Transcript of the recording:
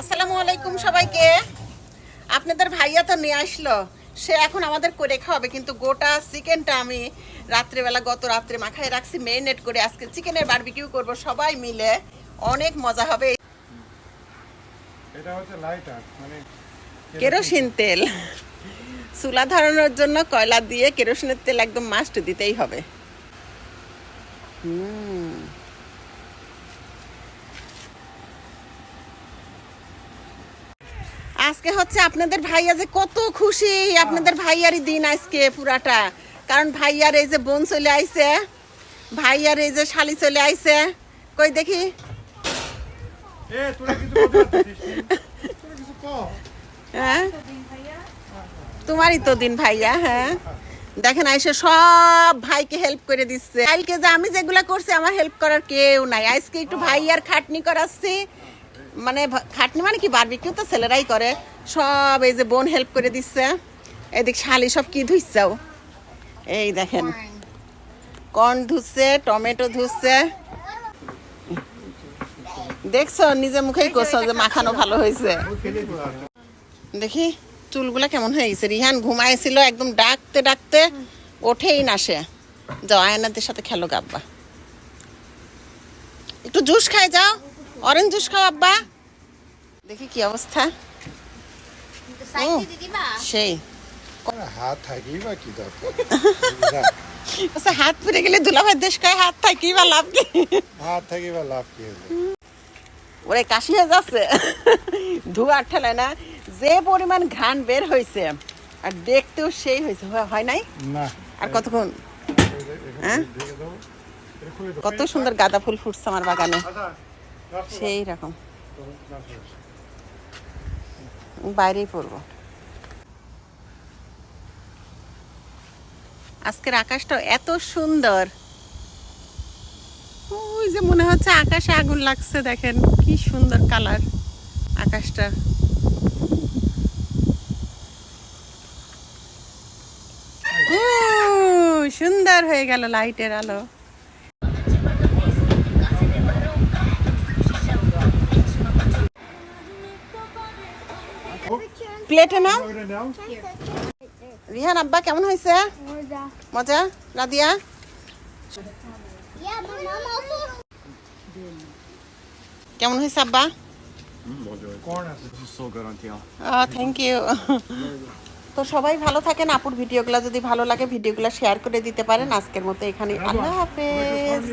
আসসালামু আলাইকুম সবাইকে। আপনাদের ভাইয়া তো নিয়ে আসলো। সে এখন আমাদের করে খাওয়াবে কিন্তু গোটা চিকেনটা আমি রাত্রেবেলা গত রাত্রে মাখায় রাখছি মেরিনেট করে আজকে চিকেনের বারবিকিউ করব সবাই মিলে। অনেক মজা হবে। এটা হচ্ছে লাইটার মানে কেরোসিন তেল। চুলা ধরানোর জন্য কয়লা দিয়ে কেরোসিনের তেল একদম মাস্ট দিতেই হবে। হুম। আজকে হচ্ছে আপনাদের ভাইয়া যে কত খুশি আপনাদের ভাইয়ারই দিন আজকে পুরাটা। কারণ ভাইয়ার এই যে বোন চলে আইছে ভাইয়ার এই যে শালি চলে আইছে। কই দেখি? হ্যাঁ? তোমারই তো দিন ভাইয়া হ্যাঁ? দেখেন আইসে সব ভাইকে হেল্প করে দিচ্ছে। কালকে যে আমি যেগুলা করছি, আমার হেল্প করার কেউ নাই। আজকে একটু ভাই আর খাটনি করাচ্ছি। মানে খাটনি মানে কি? বারবিকিউ তো ছেলেরাই করে। সব এই যে বোন হেল্প করে দিচ্ছে। এদিক শালি সব কি ধুইছাও এই দেখেন। কর্ন ধুচ্ছে, টমেটো ধুচ্ছে। দেখছ নিজে মুখেই করছ যে মাখানো ভালো হয়েছে। দেখি। চুলগুলা কেমন হয়ে গেছে রিহান ঘুমাইছিল একদম ডাকতে ডাকতে ওঠেই না সে। যাও আয়নাদের সাথে খেলো গা আব্বা। একটু জুস খাই যাও। অরেঞ্জ জুস খাও আব্বা। দেখি কি অবস্থা। সেই। হাত থাকি বা কি দরকার? আচ্ছা হাত পুড়ে গেলে দুলাভাই দেশ খায় হাত থাকি বা লাভ কি? হাত থাকি বা লাভ কি ওরে কাশি হয়ে যাচ্ছে। ধোয়া ঠেলায় না যে পরিমাণ ঘ্রাণ বের হয়েছে আর দেখতেও সেই হয়েছে। হয়- নাই? আর কতক্ষণ? হ্যাঁ? কত সুন্দর গাঁদা ফুল ফুটছে আমার বাগানে। সেই রকম। বাইরেই পড়ব। আজকের আকাশটা এত সুন্দর। ওই যে মনে হচ্ছে আকাশে আগুন লাগছে দেখেন কি সুন্দর কালার আকাশটা। সুন্দর হয়ে গেল লাইটের আলো। প্লেটে ওটা রিহান আব্বা কেমন হয়েছে? মজা? রাদিয়া? কেমন হয়েছে আব্বা. থ্যাংক ইউ তো সবাই ভালো থাকেন আপুর ভিডিওগুলো যদি ভালো লাগে ভিডিওগুলো শেয়ার করে দিতে পারেন। আজকের মতো এখানে আল্লাহ হাফেজ।